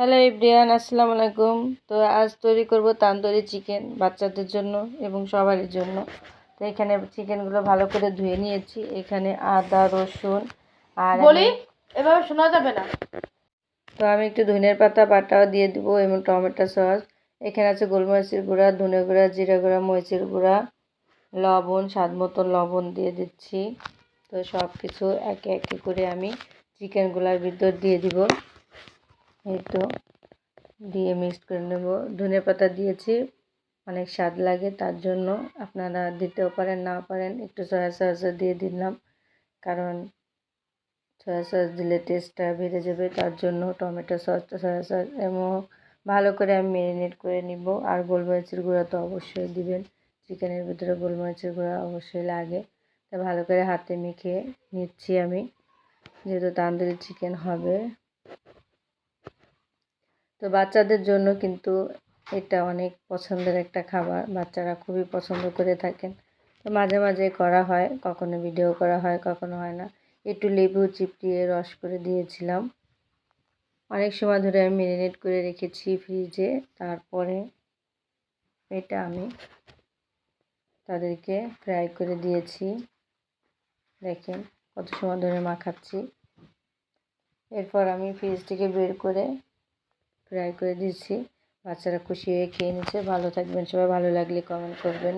Hello ইব্রিয়ান আসসালামু আলাইকুম। তো আজ তৈরি করব তান্দুরি চিকেন বাচ্চাদের জন্য এবং সবারই জন্য। তো এখানে চিকেনগুলো ভালো করে ধুয়ে নিয়েছি। এখানে আদা রসুন আর বলি এভাবে শোনা যাবে না। তো আমি একটু ধনের পাতা বাটাও দিয়ে দিব এবং টমেটো সস। এখানে আছে গোলমরিচের গুঁড়া ধনে গুঁড়া জিরা গুঁড়া মরিচের গুঁড়া লবণ স্বাদ মতো লবণ দিয়ে দিচ্ছি। তো সব কিছু একে একে করে আমি চিকেনগুলোর ভিতর দিয়ে দিব। এই তো, দিয়ে মিক্সড করে নেব। ধনে পাতা দিয়েছি, অনেক স্বাদ লাগে, তার জন্য আপনারা দিতেও পারেন না পারেন, একটু সয়া সস দিয়ে দিলাম। কারণ সয়া সস দিলে টেস্টটা বেড়ে যাবে, তার জন্য টমেটো সসটা সয়া সস এবং ভালো করে আমি ম্যারিনেট করে নিব। আর গোলমরিচের গুঁড়া তো অবশ্যই দিবেন, চিকেনের ভিতরে গোলমরিচের গুঁড়া অবশ্যই লাগে। তা ভালো করে হাতে মেখে নিচ্ছি আমি, যেহেতু তান্দুরি চিকেন হবে। তো বাচ্চাদের জন্য কিন্তু এটা অনেক পছন্দের একটা খাবার। বাচ্চারা খুবই পছন্দ করে থাকেন। তো মাঝে মাঝে করা হয়, কখনো ভিডিও করা হয়, কখনো হয় না। একটু লেবু চিপড়িয়ে রস করে দিয়েছিলাম। অনেক সময় ধরে আমি ম্যারিনেট করে রেখেছি ফ্রিজে তারপরে এটা আমি তাদেরকে ফ্রাই করে দিয়েছি। দেখেন কত সময় ধরে মাখাচ্ছি। এরপর আমি ফ্রিজ থেকে বের করে ফ্রাই করে দিয়েছি বাচ্চারা খুশি হয়ে খেয়ে নিচ্ছে। ভালো থাকবেন সবাই। ভালো লাগলে কমেন্ট করবেন।